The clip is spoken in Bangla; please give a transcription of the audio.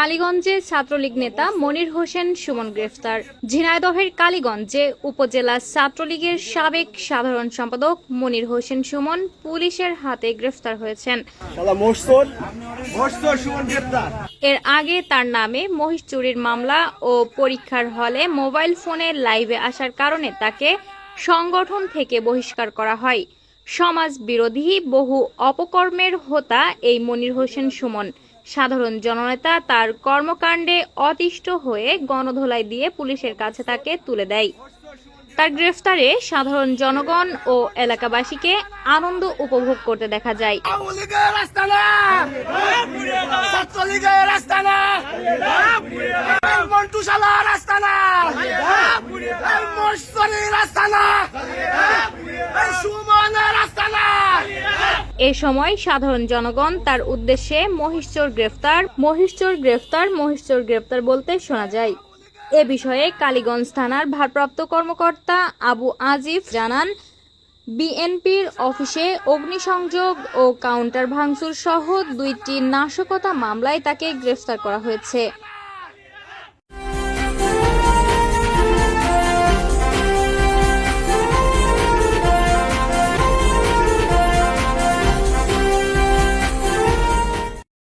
কালীগঞ্জে ছাত্রলীগ নেতা মনির হোসেন সুমন গ্রেফতার। ঝিনাইদহের কালীগঞ্জে উপজেলা ছাত্রলীগের সাবেক সাধারণ সম্পাদক মনির হোসেন সুমন পুলিশের হাতে গ্রেফতার হয়েছেন। এর আগে তার নামে মহিষ চুরির মামলা ও পরীক্ষার হলে মোবাইল ফোনে লাইভে আসার কারণে তাকে সংগঠন থেকে বহিষ্কার করা হয়। সমাজ বিরোধী বহু অপকর্মের হোতা এই মনির হোসেন সুমন। সাধারণ জননেতা তার কর্মকাণ্ডে অতিষ্ঠ হয়ে গণধোলাই দিয়ে পুলিশের কাছে তাকে তুলে দেয়। তার গ্রেফতারে সাধারণ জনগণ ও এলাকাবাসীকে আনন্দ উপভোগ করতে দেখা যায় ছাত্রলীগের রাস্তা না এই মন্টু শালা রাস্তা না এই মোরসরের রাস্তা না এই সুমনের রাস্তা না এ সময় সাধারণ জনগণ তার উদ্দেশ্যে মহিষচোর গ্রেফতার মহিষচোর গ্রেফতার মহিষচোর গ্রেফতার বলতে শোনা যায়। এ বিষয়ে কালীগঞ্জ থানার ভারপ্রাপ্ত কর্মকর্তা আবু আজিফ জানান, বিএনপির অফিসে অগ্নিসংযোগ ও কাউন্টার ভাঙচুর সহ দুইটি নাশকতা মামলায় তাকে গ্রেফতার করা হয়েছে।